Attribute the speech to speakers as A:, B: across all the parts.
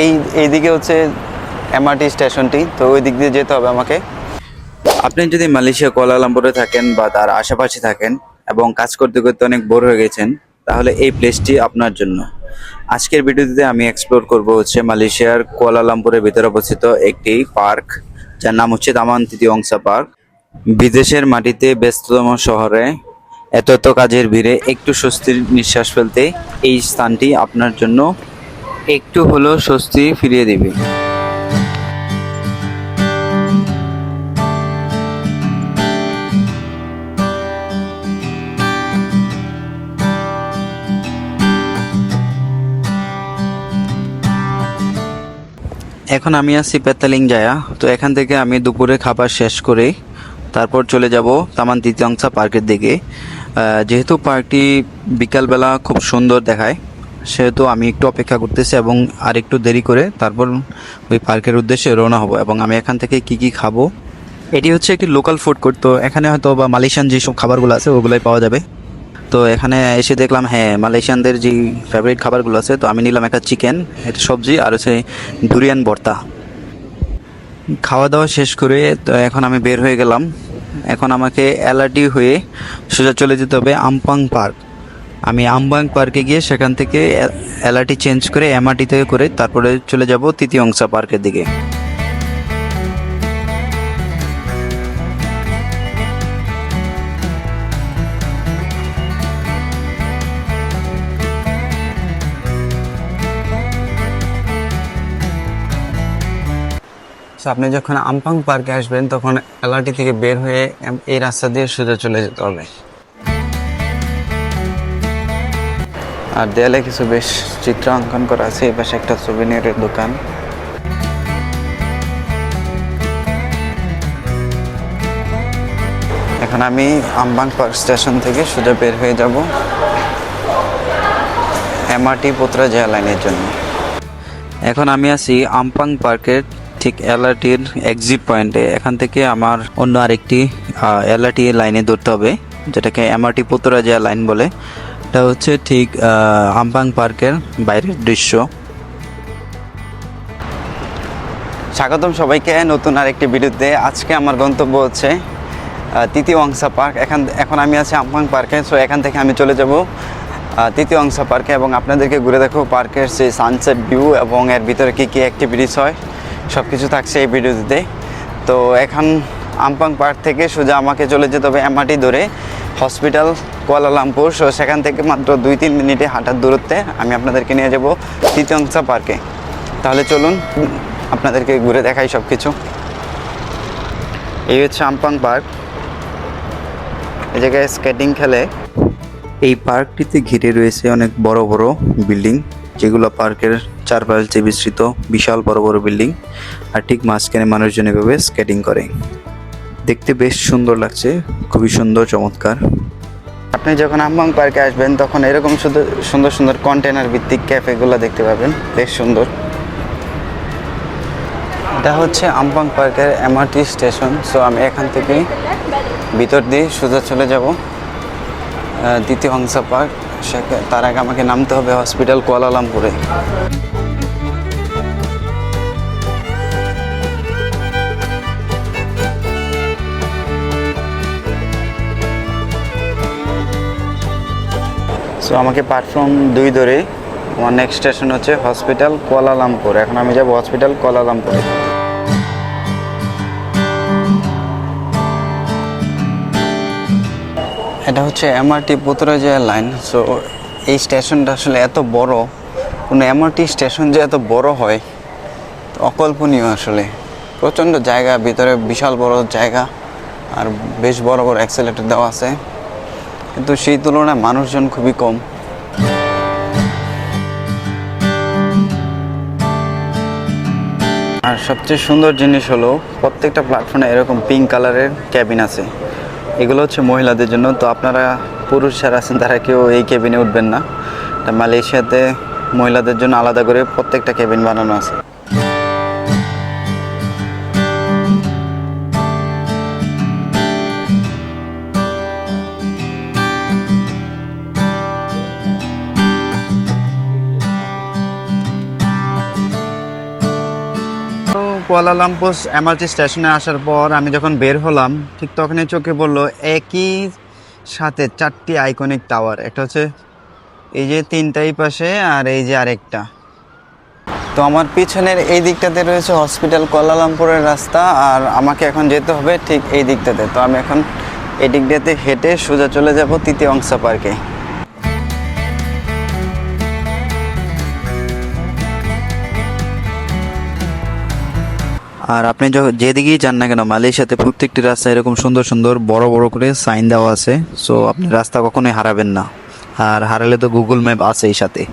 A: এই এইদিকে হচ্ছে এমআরটি স্টেশনটি, তো ওই দিক দিয়ে যেতে হবে আমাকে। আপনি যদি মালয়েশিয়া কোয়ালালামপুরে থাকেন বা তার আশেপাশে থাকেন এবং কাজ করতে করতে অনেক বোর হয়ে গেছেন, তাহলে এই প্লেসটি আপনার জন্য। আজকের ভিডিওতে আমি এক্সপ্লোর করব হচ্ছে মালয়েশিয়ার কুয়ালালামপুরের ভিতরে অবস্থিত একটি পার্ক যার নাম হচ্ছে দামান তৃতীয়ংসা পার্ক বিদেশের মাটিতে ব্যস্ততম শহরে এত এত কাজের ভিড়ে একটু স্বস্তির নিঃশ্বাস ফেলতে এই স্থানটি আপনার জন্য একটু হলেও স্বস্তি ফিরিয়ে দেবে। এখন আমি আছি পেতালিং জায়া। তো এখান থেকে আমি দুপুরে খাবার শেষ করে। তারপর চলে যাব তামান তৃতীয়াংশা পার্কের দিকে। যেহেতু পার্কটি বিকালবেলা খুব সুন্দর দেখায় সেহেতু আমি একটু অপেক্ষা করতেছি এবং আর একটু দেরি করে তারপর ওই পার্কের উদ্দেশ্যে রওনা হব এবং আমি এখান থেকে কি কি খাব। এটি হচ্ছে একটি লোকাল ফুড কোর্ট তো এখানে হয়তো বা মালয়েশিয়ান যেসব খাবারগুলো আছে ওগুলোই পাওয়া যাবে। তো এখানে এসে দেখলাম হ্যাঁ মালয়েশিয়ানদের যে ফেভারিট খাবারগুলো আছে, তো আমি নিলাম একটা চিকেন একটা সবজি আর হচ্ছে ডুরিয়ান ভর্তা। খাওয়া দাওয়া শেষ করে, তো এখন আমি বের হয়ে গেলাম। এখন আমাকে এলআরটি হয়ে সোজা চলে যেতে হবে আমপাং পার্ক। আমি আমপাং পার্কে গিয়ে সেখান থেকে এলআরটি চেঞ্জ করে এমআরটিতে করে তারপরে চলে যাব তৃতীয় অংশা পার্কের দিকে। আপনি যখন আমপাং পার্কে আসবেন, তখন এলআরটি থেকে বের হয়ে এই রাস্তা দিয়ে সোজা চলে যেতে হবে। আর দেয়ালে কিছু বেশ চিত্র অঙ্কন করা আছে। এই পাশে একটা সুভিনিয়রের দোকান। এখন আমি আমবাং পার্ক স্টেশন থেকে সোজা বের হয়ে যাব এমআরটি পোত্রা জেলা লাইনের জন্য। এখন আমি আছি আমপাং পার্কের ঠিক এলআরটির এক্সিট পয়েন্টে এখান থেকে আমার অন্য আরেকটি এলআরটি লাইনে ধরতে হবে, যেটাকে এমআরটি পোতরাজিয়া লাইন বলে। এটা হচ্ছে ঠিক আমপাং পার্কের বাইরের দৃশ্য। স্বাগতম সবাইকে নতুন আরেকটি ভিডিওতে। আজকে আমার গন্তব্য হচ্ছে তৃতীয় অংশা পার্ক। এখান, এখন আমি আছি আমপাং পার্কে সো এখান থেকে আমি চলে যাব তৃতীয় অংশা পার্কে এবং আপনাদেরকে ঘুরে দেখো পার্কের সেই সানসেট ভিউ এবং এর ভিতরে কী কী অ্যাক্টিভিটিস হয়। সব কিছু থাকছে এই ভিডিওতে। তো এখন আমপাং পার্ক থেকে সোজা আমাকে চলে যেতে হবে এমআরটি ধরে। Hospital Kuala Lumpur. সো সেখান থেকে মাত্র দুই তিন মিনিটে হাঁটার দূরত্বে আমি আপনাদেরকে নিয়ে যাব তৃতীয় অংশা পার্কে। তাহলে চলুন, আপনাদেরকে ঘুরে দেখাই সব কিছু এই হচ্ছে আমপাং পার্ক। এই জায়গায় স্কেটিং খেলে। এই পার্কটিতে ঘিরে রয়েছে অনেক বড় বড় বিল্ডিং, যেগুলো পার্কের চারপাশে বিস্তৃত, বিশাল বড় বড় বিল্ডিং। আর ঠিক মাঝখানে মানুষজন এভাবে স্কেটিং করে। দেখতে বেশ সুন্দর লাগছে, খুবই সুন্দর, চমৎকার। আপনি যখন আমবাং পার্কে আসবেন, তখন এরকম শুধু সুন্দর সুন্দর কন্টেনার ভিত্তিক ক্যাফেগুলো দেখতে পাবেন, বেশ সুন্দর। এটা হচ্ছে আমপাং পার্কের এমআরটি স্টেশন সো আমি এখান থেকে ভিতর দিয়ে সোজা চলে যাব। দ্বিতীয় হংসা পার্ক সে তার আগে আমাকে নামতে হবে হসপিটাল কুয়ালালামপুরে। সো আমাকে প্ল্যাটফর্ম দুই ধরে আমার নেক্সট স্টেশন হচ্ছে হসপিটাল কুয়ালালামপুর এখন আমি যাব হসপিটাল কুয়ালালামপুরে এটা হচ্ছে এমআরটি পুতরাজিয়া লাইন সো এই স্টেশনটা আসলে এত বড়। কোনো এমআরটি স্টেশন যে এত বড় হয়, অকল্পনীয় আসলে। প্রচণ্ড জায়গা, ভিতরে বিশাল বড় জায়গা। আর বেশ বড় বড় অ্যাক্সেলেটার দেওয়া আছে। কিন্তু সেই তুলনায় মানুষজন খুবই কম। আর সবচেয়ে সুন্দর জিনিস হলো, প্রত্যেকটা প্ল্যাটফর্মে এরকম পিঙ্ক কালারের ক্যাবিন আছে। এগুলো হচ্ছে মহিলাদের জন্য, তো আপনারা পুরুষ যারা আছেন, তারা কেউ এই কেবিনে উঠবেন না। মালয়েশিয়াতে মহিলাদের জন্য আলাদা করে প্রত্যেকটা ক্যাবিন বানানো আছে। কুয়ালালামপুর এমআরটি স্টেশনে আসার পর আমি যখন বের হলাম, ঠিক তখনই চোখে পড়ল একই সাথে চারটি আইকনিক টাওয়ার একটা হচ্ছে এই যে তিনটাই পাশে আর এই যে আরেকটা। তো আমার পিছনের এই দিকটাতে রয়েছে হসপিটাল কুয়ালালামপুরের রাস্তা আর আমাকে এখন যেতে হবে ঠিক এই দিকটাতে। তো আমি এখন এই দিকটাতে হেঁটে সোজা চলে যাব তৃতীয় অংশ পার্কে। আর আপনি যখন যেদিকেই যান না কেন, মালয়েশিয়াতে প্রত্যেকটি রাস্তা এরকম সুন্দর সুন্দর বড় বড় করে সাইন দেওয়া আছে। সো আপনি রাস্তা কখনোই হারাবেন না। আর হারালে তো গুগল ম্যাপ আছে এই সাথে।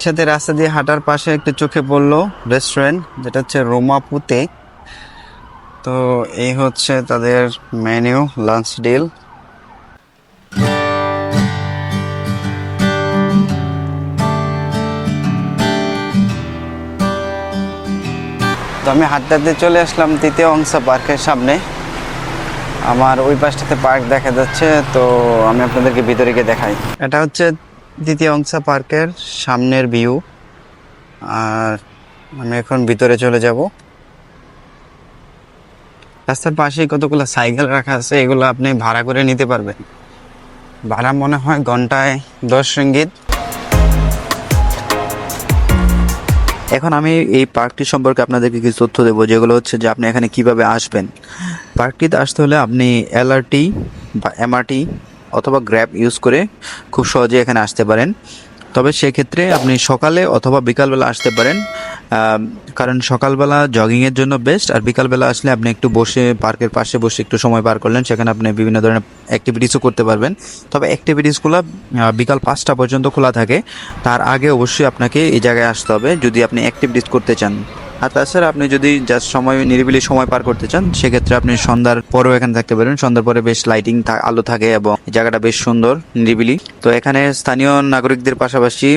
A: সাথে রাস্তা দিয়ে হাঁটার পাশে একটা চোখে পড়ল রেস্টুরেন্ট যেটা হচ্ছে রোমাপুতে। তো এই হচ্ছে তাদের মেনু লাঞ্চ ডিল আমি হাঁটতে চলে আসলাম তৃতীয় অংশ পার্কের সামনে। আমার ওই পাশটাতে পার্ক দেখা যাচ্ছে, তো আমি আপনাদেরকে ভিতরে গিয়ে দেখাই। এটা হচ্ছে দ্বিতীয় অংশ পার্কের সামনের ভিউ। আর আমি এখন ভিতরে চলে যাব। রাস্তার পাশেই কতগুলো সাইকেল রাখা আছে, এগুলো আপনি ভাড়া করে নিতে পারবেন। ভাড়া মনে হয় ঘন্টায় দশ রিঙ্গিত। এখন আমি এই পার্কটি সম্পর্কে আপনাদেরকে কিছু তথ্য দেবো, যেগুলো হচ্ছে যে আপনি এখানে কীভাবে আসবেন। পার্কটিতে আসতে হলে আপনি এলআরটি বা এমআরটি অথবা গ্র্যাব ইউজ করে খুব সহজে এখানে আসতে পারেন। তবে সেক্ষেত্রে আপনি সকালে অথবা বিকালবেলা আসতে পারেন। কারণ সকালবেলা জগিংয়ের জন্য বেস্ট আর বিকালবেলা আসলে আপনি একটু বসে পার্কের পাশে বসে একটু সময় পার করলেন, সেখানে আপনি বিভিন্ন ধরনের অ্যাক্টিভিটিসও করতে পারবেন। তবে অ্যাক্টিভিটিসগুলো বিকাল পাঁচটা পর্যন্ত খোলা থাকে। তার আগে অবশ্যই আপনাকে এই জায়গায় আসতে হবে। যদি আপনি অ্যাক্টিভিটিস করতে চান। আর তাছাড়া আপনি যদি জাস্ট সময়, নিরিবিলি সময় পার করতে চান, সেক্ষেত্রে আপনি সন্ধ্যার পরেও এখানে থাকতে পারেন। সন্ধ্যার পরে বেশ লাইটিং আলো থাকে এবং জায়গাটা বেশ সুন্দর, নিরিবিলি। তো এখানে স্থানীয় নাগরিকদের পাশাপাশি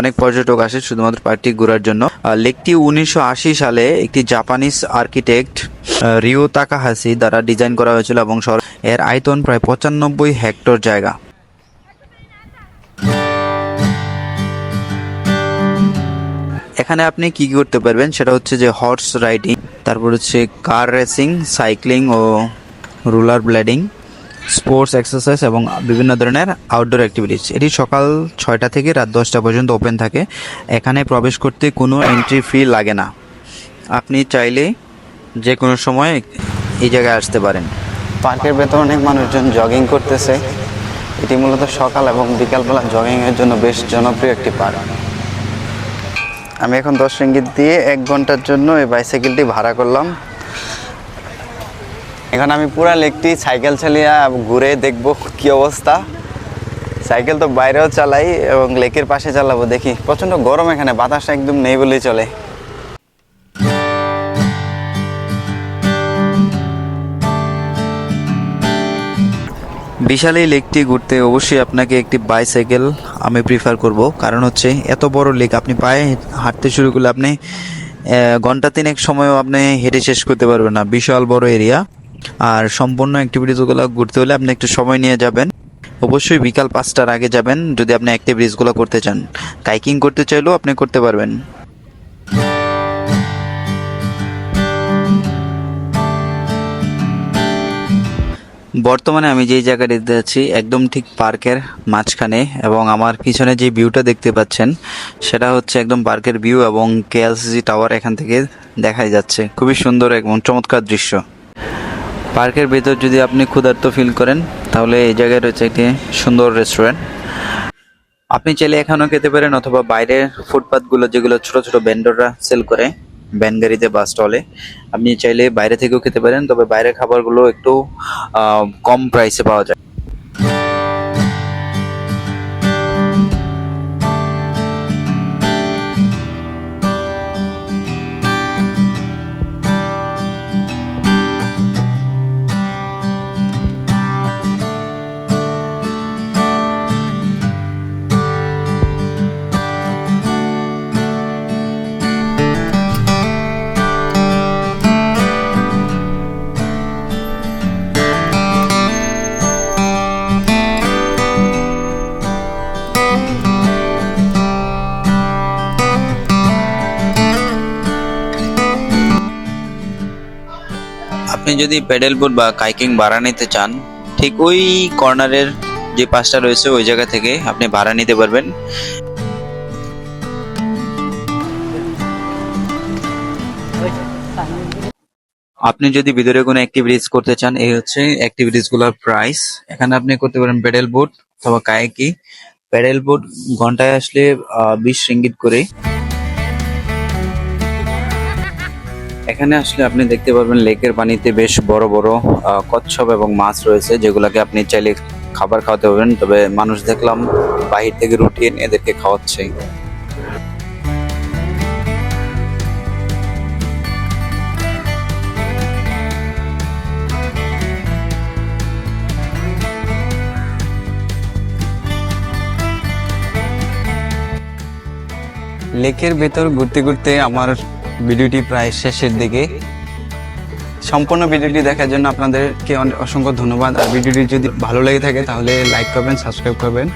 A: অনেক পর্যটক আসে শুধুমাত্র পার্কটি ঘোরার জন্য। লেকটি উনিশশো আশি সালে একটি জাপানিজ আর্কিটেক্ট রিও তাকাহাসি দ্বারা ডিজাইন করা হয়েছিল এবং এর আয়তন প্রায় পঁচানব্বই হেক্টর জায়গা। এখানে আপনি কি কি করতে পারবেন? সেটা হচ্ছে যে হর্স রাইডিং তারপর হচ্ছে কার রেসিং সাইক্লিং ও রুলার ব্লেডিং স্পোর্টস এক্সারসাইজ এবং বিভিন্ন ধরনের আউটডোর অ্যাক্টিভিটিস এটি সকাল ছয়টা থেকে রাত দশটা পর্যন্ত ওপেন থাকে। এখানে প্রবেশ করতে কোনো এন্ট্রি ফি লাগে না। আপনি চাইলে যে কোনো সময় এই জায়গায় আসতে পারেন। পার্কের ভেতর অনেক মানুষজন জগিং করতেছে। এটি মূলত সকাল এবং বিকালবেলা জগিংয়ের জন্য বেশ জনপ্রিয় একটি পার্ক। আমি এখন দশ রিঙ্গিত দিয়ে এক ঘণ্টার জন্য এই বাইসাইকেলটি ভাড়া করলাম। এখন আমি পুরা লেকটি সাইকেল চালিয়ে ঘুরে দেখব কি অবস্থা। সাইকেল তো বাইরেও চালাই এবং লেকের পাশে চালাবো, দেখি। প্রচণ্ড গরম এখানে, বাতাসটা একদম নেই বলেই চলে। বিশাল এই লেকটি ঘুরতে অবশ্যই আপনাকে একটি বাইসাইকেল আমি প্রিফার করব। কারণ হচ্ছে এত বড় লেক আপনি পায়ে হাঁটতে শুরু করলে আপনি ঘণ্টা তিনেক সময়ও আপনি হেঁটে শেষ করতে পারবেন না। বিশাল বড় এরিয়া আর সম্পূর্ণ অ্যাক্টিভিটিসগুলো ঘুরতে হলে আপনি একটু সময় নিয়ে যাবেন। অবশ্যই বিকাল পাঁচটার আগে যাবেন। যদি আপনি অ্যাক্টিভিটিসগুলো করতে চান। কাইকিং করতে চাইলেও আপনি করতে পারবেন। বর্তমানে আমি যেই জায়গাটিতে আছি, একদম ঠিক পার্কের মাঝখানে এবং আমার পিছনে যে ভিউটা দেখতে পাচ্ছেন, সেটা হচ্ছে একদম পার্কের ভিউ এবং কেএলসিসি টাওয়ার এখান থেকে দেখাই যাচ্ছে। খুবই সুন্দর এবং চমৎকার দৃশ্য। পার্কের ভেতর যদি আপনি ক্ষুধার্ত ফিল করেন, তাহলে এই জায়গায় রয়েছে একটি সুন্দর রেস্টুরেন্ট আপনি চাইলে এখানেও খেতে পারেন অথবা বাইরের ফুটপাথগুলো যেগুলো ছোট ছোট ভেন্ডররা সেল করে। ভ্যান গাড়িতে বা স্টলে। আপনি চাইলে বাইরে থেকেও খেতে পারেন, তবে বাইরের খাবারগুলো একটু কম প্রাইসে পাওয়া যায়। যদি প্যাডেল বোট বা কাইকিং ভাড়া নিতে চান, ঠিক ওই কর্নারের যে পাশটা রয়েছে ওই জায়গা থেকে আপনি ভাড়া নিতে পারবেন। আপনি যদি ভিতরে কোনো অ্যাক্টিভিটিস করতে চান, এই হচ্ছে অ্যাক্টিভিটিসগুলোর প্রাইস এখানে আপনি করতে পারেন প্যাডেল বোট অথবা কায়াকি প্যাডেল বোট ঘন্টায় আসলে বিশ রিঙ্গিত করে এখানে আসলে আপনি দেখতে পারবেন লেকের পানিতে বেশ বড় বড় কচ্ছপ এবং মাছ রয়েছে, যেগুলোকে আপনি চাইলে খাবার খাওয়াতে পারবেন। তবে মানুষ দেখলাম বাহির থেকে রুটি এনে এদেরকে খাওয়াচ্ছে। লেকের ভেতর ঘুরতে ঘুরতে আমার ভিডিওটি প্রায় শেষের দিকে। সম্পূর্ণ ভিডিওটি দেখার জন্য আপনাদেরকে অসংখ্য ধন্যবাদ। আর ভিডিওটি যদি ভালো লেগে থাকে, তাহলে লাইক করবেন, সাবস্ক্রাইব করবেন।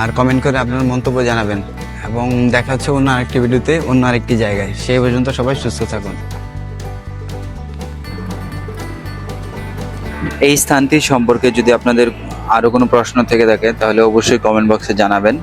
A: আর কমেন্ট করে আপনার মন্তব্য জানাবেন। এবং দেখা হচ্ছে অন্য আরেকটি ভিডিওতে, অন্য আরেকটি জায়গায়। সেই পর্যন্ত সবাই সুস্থ থাকুন। এই স্থানটি সম্পর্কে যদি আপনাদের আরও কোনো প্রশ্ন থেকে থাকে, তাহলে অবশ্যই কমেন্ট বক্সে জানাবেন।